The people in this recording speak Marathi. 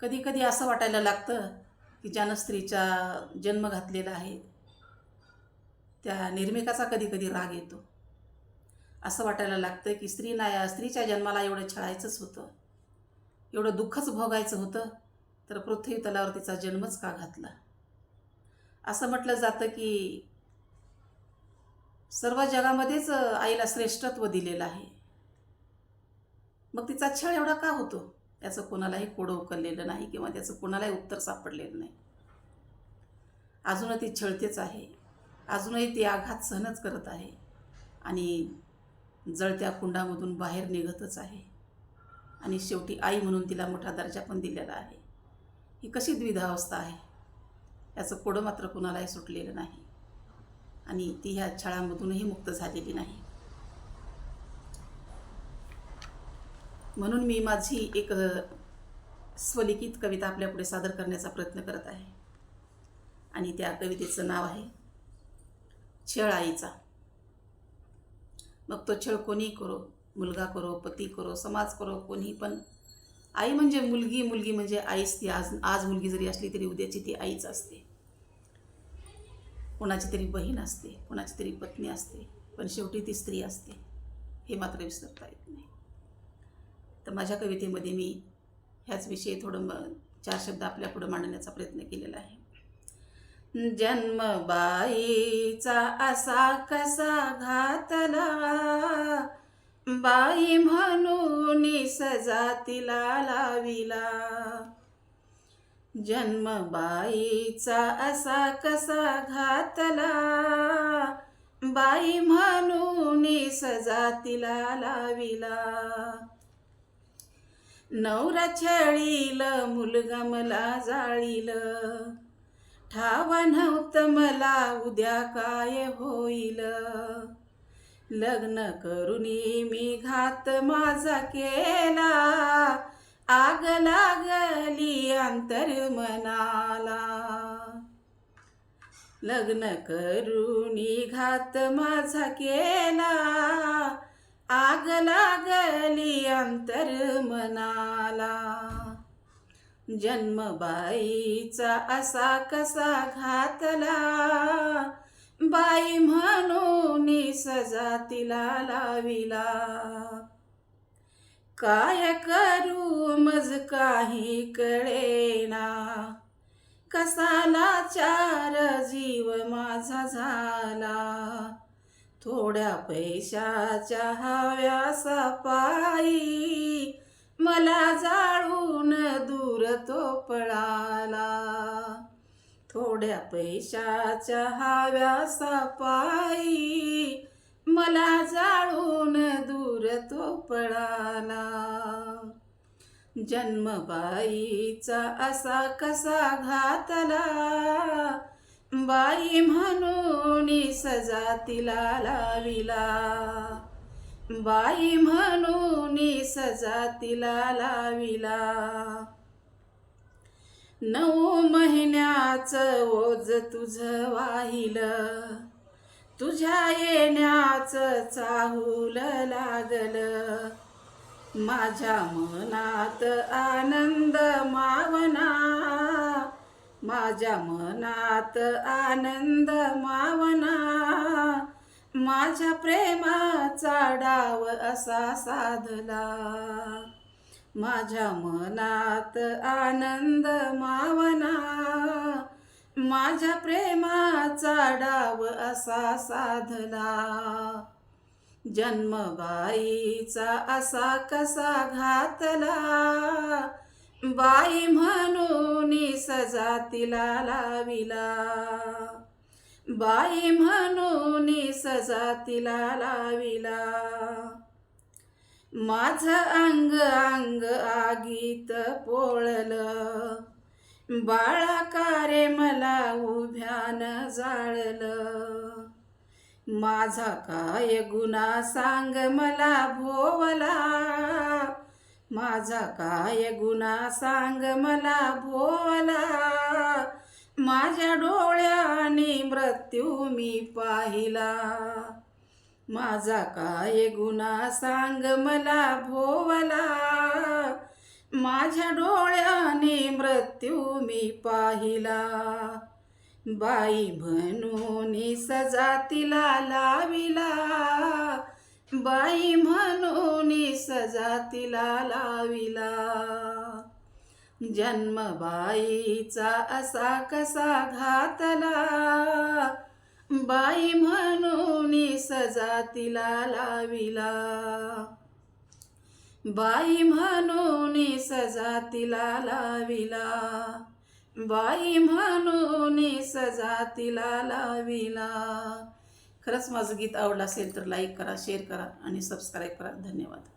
कधी कधी असं वाटायला लागतं की ज्यानं स्त्रीचा जन्म घातलेला आहे त्या निर्मिकाचा कधी कधी राग येतो. असं वाटायला लागतं की स्त्री नाही स्त्रीच्या जन्माला एवढं छळायचंच होतं. एवढं दुःखच भोगायचं होतं तर पृथ्वी तलावर तिचा जन्मच का घातला? असं म्हटलं जातं की सर्व जगामध्येच आईला श्रेष्ठत्व दिलेलं आहे. मग तिचा छळ एवढा का होतो? त्याचं कोणालाही कोडं उकललेलं नाही किंवा त्याचं कोणालाही उत्तर सापडलेलं नाही. अजूनही ती छळतेच आहे. अजूनही ती आघात सहनच करत आहे. आणि जळत्या कुंडामधून बाहेर निघतच आहे. आणि शेवटी आई म्हणून तिला मोठा दर्जा पण दिलेला आहे. ही कशी द्विधावस्था आहे? याचं कोडं मात्र कुणालाही सुटलेलं नाही. आणि ती ह्या छळामधूनही मुक्त झालेली नाही. म्हणून मी माझी एक स्वलिखित कविता आपल्यापुढे सादर करण्याचा प्रयत्न करत आहे. आणि त्या कवितेचं नाव आहे छळ आईचा मग तो छळ कोणी करो मुलगा करो पती करो समाज करो कोणी पण. आई म्हणजे मुलगी मुलगी म्हणजे आईच ती आज आज मुलगी जरी असली तरी उद्याची ती आईच असते. कोणाची तरी बहीण असते कोणाची तरी पत्नी असते पण शेवटी ती स्त्री असते हे मात्र विसरता येत नाही. तर माझ्या कवितेमध्ये मी ह्याच विषयी थोडं म चार शब्द आपल्यापुढं मांडण्याचा प्रयत्न केलेला आहे. जन्म बाईचा असा कसा घातला? बाई म्हणून सजा तिला लाविला. जन्म बाईचा असा कसा घातला? बाई म्हणून सजा तिला लाविला. नवरा छळील मुलगा मला जाळील. ठावा नव्हतं मला उद्या काय होईल? लग्न करून मी घात माझा केला. आग लागली अंतर मनाला. लग्न करून घात माझा केला. आग लागली अंतर मनाला. जन्मबाईचा असा कसा घातला? बाई म्हणून सजा तिला लाविला. काय करू मज काही कळेना. कसाला चार जीव माझा झाला. थोड्या पैशाच्या हव्यासा पायी मला जाळून दूर तो पळाला थोड्या पैशाच्या हव्यासा पायी मला जाळून दूर तो पळाला जन्मबाईचा असा कसा घातला? बाई म्हणून सजा तिला लाविला. बाई म्हणून सजा तिला लाविला. नऊ महिन्याचं ओझ तुझं वाहिलं. तुझ्या येण्याचं चाहूल लागलं. माझ्या मनात आनंद माझ्या मनात आनंद मावना माझ्या प्रेमाचा डाव असा साधला. माझ्या मनात आनंद मावना माझ्या प्रेमाचा डाव असा साधला. जन्मबाईचा असा कसा घातला बाई म्हणू सजातीला लाविला. बाई म्हणून सजातीला लाविला. माझ अंग अंग आगीत पोळलं. बाळा कारे मला उभ्यान जाळलं. माझा काय गुन्हा सांग मला भोवला. माझा काय गुन्हा सांग मला भोवला माझ्या डोळ्याने मृत्यू मी पाहिला. माझा काय गुन्हा सांग मला भोवला माझ्या डोळ्याने मृत्यू मी पाहिला. बाई म्हणून सजा तिला लाविला. बाई म्हणून सजा तिला लाविला. जन्म बाईचा असा कसा घातला? बाई म्हणून सजा तिला लाविला. बाई म्हणून सजा तिला लाविला. बाई म्हणून सजा तिला लाविला. खरंच माझं गीत आवडलं असेल तर लाईक करा शेअर करा आणि सबस्क्राईब करा. धन्यवाद.